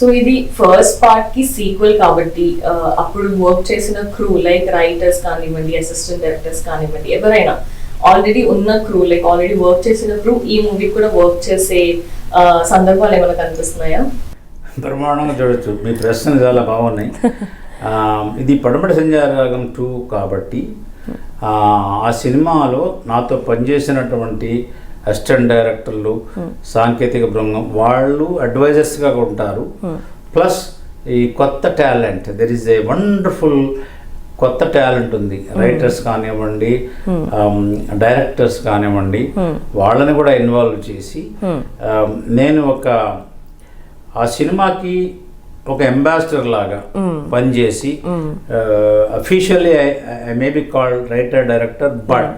So ఇది first పార్ట్కి sequel కాబట్టి అప్పుడు వర్క్ చేసిన క్రూ లైక్ రైటర్స్ కానివ్వండి అసిస్టెంట్ డైరెక్టర్స్ కానివ్వండి ఎవరైనా ఆల్రెడీ ఉన్న క్రూ లైక్ ఆల్రెడీ వర్క్ చేసిన క్రూ ఈ మూవీ కూడా వర్క్ చేసే సందర్భాలు ఏమైనా కనిపిస్తున్నాయా? బ్రహ్మాండంగా చూడొచ్చు. మీ ప్రశ్నలు చాలా బాగున్నాయి. ఇది పడమటి సంధ్యారాగం టూ కాబట్టి ఆ, ఆ సినిమాలో నాతో పనిచేసినటువంటి అసిస్టెంట్ డైరెక్టర్లు సాంకేతిక బృందం వాళ్ళు అడ్వైజర్స్గా ఉంటారు. ప్లస్ ఈ కొత్త talent there is a wonderful కొత్త టాలెంట్ ఉంది. రైటర్స్ కానివ్వండి డైరెక్టర్స్ కానివ్వండి వాళ్ళని కూడా ఇన్వాల్వ్ చేసి నేను ఒక ఆ సినిమాకి ఒక అంబాసిడర్ లాగా పనిచేసి officially I may be called writer director but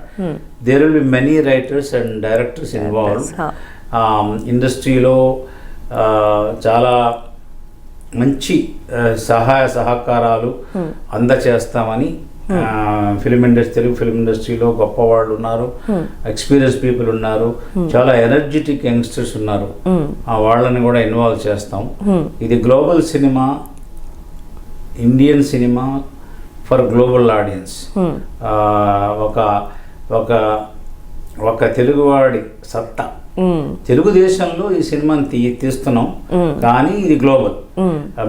there will be many writers and directors involve. ఇండస్ట్రీలో చాలా మంచి సహాయ సహకారాలు అందచేస్తామని ఫిలిం ఇండస్ట్రీ తెలుగు ఫిలిం ఇండస్ట్రీలో గొప్ప వాళ్ళు ఉన్నారు ఎక్స్పీరియన్స్ పీపుల్ ఉన్నారు. చాలా ఎనర్జెటిక్ యంగ్స్టర్స్ ఉన్నారు. ఆ వాళ్ళని కూడా ఇన్వాల్వ్ చేస్తాం. ఇది global cinema Indian cinema for global audience. ఒక ఒక ఒక తెలుగువాడి సత్తా. తెలుగుదేశంలో ఈ సినిమాని తీ తీస్తున్నాం. కానీ ఇది గ్లోబల్.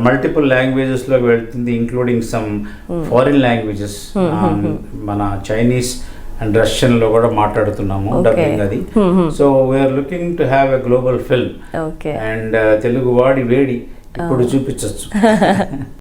మల్టిపుల్ లాంగ్వేజెస్లోకి వెళ్తుంది ఇంక్లూడింగ్ సమ్ ఫారిన్ లాంగ్వేజెస్ మన చైనీస్ అండ్ రష్యన్లో కూడా మాట్లాడుతున్నాము. డబ్బింగ్ అది. So we are looking to have a global film and Telugu వాడి వేడి ఇప్పుడు చూపించవచ్చు